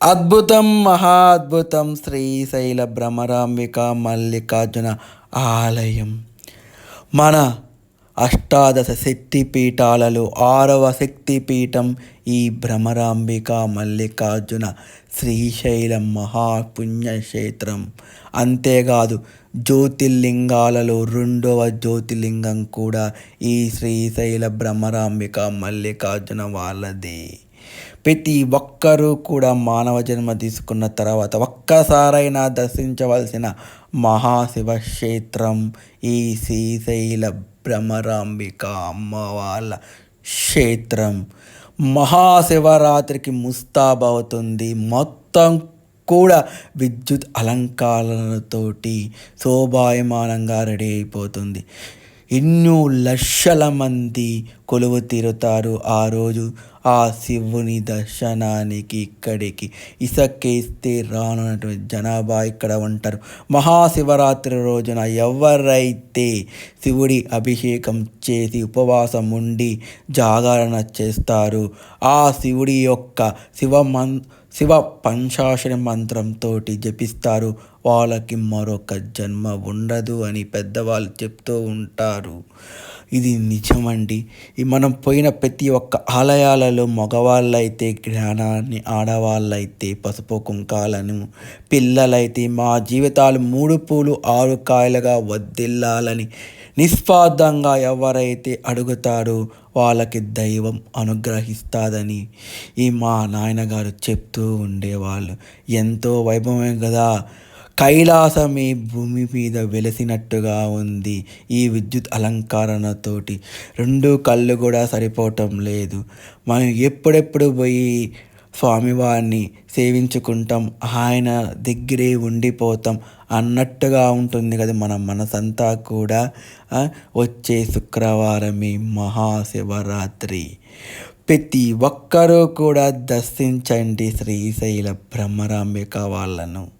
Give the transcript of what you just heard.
అద్భుతం మహా అద్భుతం శ్రీశైల భ్రమరాంబిక మల్లికార్జున ఆలయం. మన అష్టాదశ శక్తి పీఠాలలో ఆరవ శక్తి పీఠం ఈ భ్రమరాంబిక మల్లికార్జున శ్రీశైలం మహాపుణ్యక్షేత్రం అంతేకాదు జ్యోతిర్లింగాలలో రెండవ జ్యోతిర్లింగం కూడా ఈ శ్రీశైల భ్రమరాంబిక మల్లికార్జున వాళ్ళదే ప్రతి ఒక్కరూ కూడా మానవ జన్మ తీసుకున్న తర్వాత ఒక్కసారైనా దర్శించవలసిన మహాశివ క్షేత్రం ఈ శ్రీశైల భ్రమరాంబిక అమ్మవార్ల క్షేత్రం. మహాశివరాత్రికి ముస్తాబవుతుంది మొత్తం కూడా విద్యుత్ అలంకారాలతోటి శోభాయమానంగా రెడీ అయిపోతుంది. ఎన్నో లక్షల మంది కొలువు తీరుతారు ఆ రోజు ఆ శివుని దర్శనానికి ఇక్కడికి. ఇసకేస్తే రానున్నటువంటి జనాభా ఇక్కడ ఉంటారు. మహాశివరాత్రి రోజున ఎవరైతే శివుడి అభిషేకం చేసి ఉపవాసం ఉండి జాగరణ చేస్తారు ఆ శివుడి యొక్క శివ మన్ శివ పంచాక్షరి మంత్రంతో జపిస్తారు. వాళ్ళకి మరొక జన్మ ఉండదు అని పెద్దవాళ్ళు చెప్తూ ఉంటారు. ఇది నిజమండి. మనం పోయిన ప్రతి ఒక్క ఆలయాలలో మగవాళ్ళైతే జ్ఞానాన్ని ఆడవాళ్ళైతే పసుపు కుంకాలను పిల్లలైతే మా జీవితాలు మూడు పూలు ఆరు కాయలుగా వద్దిల్లాలని నిస్వార్థంగా ఎవరైతే అడుగుతారో వాళ్ళకి దైవం అనుగ్రహిస్తాదని ఈ మా నాయనగారు చెప్తూ ఉండేవాళ్ళు. ఎంతో వైభవం కదా కైలాసమే భూమి మీద వెలిసినట్టుగా ఉంది ఈ విద్యుత్ అలంకరణతోటి. రెండు కళ్ళు కూడా సరిపోవటం లేదు. మనం ఎప్పుడెప్పుడు పోయి స్వామివారిని సేవించుకుంటాం ఆయన దగ్గరే ఉండిపోతాం అన్నట్టుగా ఉంటుంది కదా మన మనసంతా కూడా. వచ్చే శుక్రవారమే మహాశివరాత్రి. ప్రతి ఒక్కరూ కూడా దర్శించండి శ్రీశైల బ్రహ్మరాంబిక వాళ్ళను.